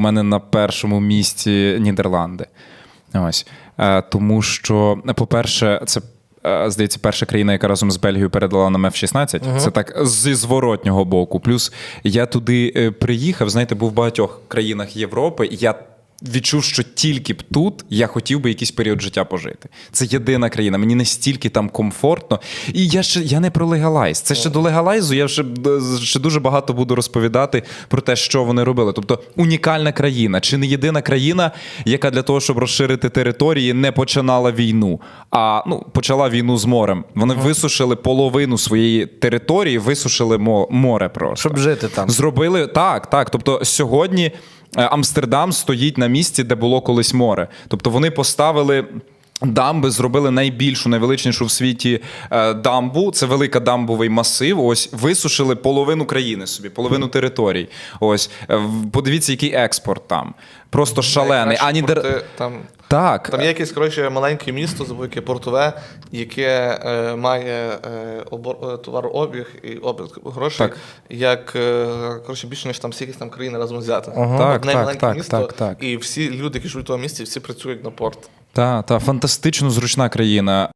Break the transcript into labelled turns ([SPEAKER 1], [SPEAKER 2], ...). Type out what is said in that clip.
[SPEAKER 1] У мене на першому місці Нідерланди. Ось. Е, Тому що, по-перше, це. е, Здається, перша країна, яка разом з Бельгією передала нам F-16. Це так зі зворотнього боку. Плюс я туди е, приїхав, знаєте, був в багатьох країнах Європи, і я відчув, що тільки б тут я хотів би якийсь період життя пожити. Це єдина країна. Мені настільки там комфортно. І я ще я не про легалайз. Це ще до легалайзу. Я ще, ще дуже багато буду розповідати про те, що вони робили. Тобто унікальна країна, чи не єдина країна, яка для того, щоб розширити території, не починала війну, а ну почала війну з морем. Вони висушили половину своєї території, висушили море просто.
[SPEAKER 2] Щоб жити там.
[SPEAKER 1] Зробили так, так. Тобто сьогодні е, Амстердам стоїть на місці, де було колись море. Тобто вони поставили. Дамби зробили найбільшу, найвеличнішу в світі е, дамбу. Це велика дамбовий масив. Ось висушили половину країни собі, половину територій. Ось Е, подивіться, який експорт там. Просто шалений.
[SPEAKER 3] Найкращі
[SPEAKER 1] А Нідер...
[SPEAKER 3] Там,
[SPEAKER 1] Так,
[SPEAKER 3] там є якесь коротше, маленьке місто, забув, яке портове, яке е, має е, обор, е, товарообіг і обіг грошей,
[SPEAKER 1] Так.
[SPEAKER 3] як е, коротше, більше, ніж там всі там країни разом взяти.
[SPEAKER 1] Так,
[SPEAKER 3] Одне
[SPEAKER 1] так,
[SPEAKER 3] маленьке
[SPEAKER 1] так,
[SPEAKER 3] місто,
[SPEAKER 1] так, так.
[SPEAKER 3] і всі люди, які живуть в тому місті, всі працюють на порт.
[SPEAKER 1] Та, та фантастично зручна країна.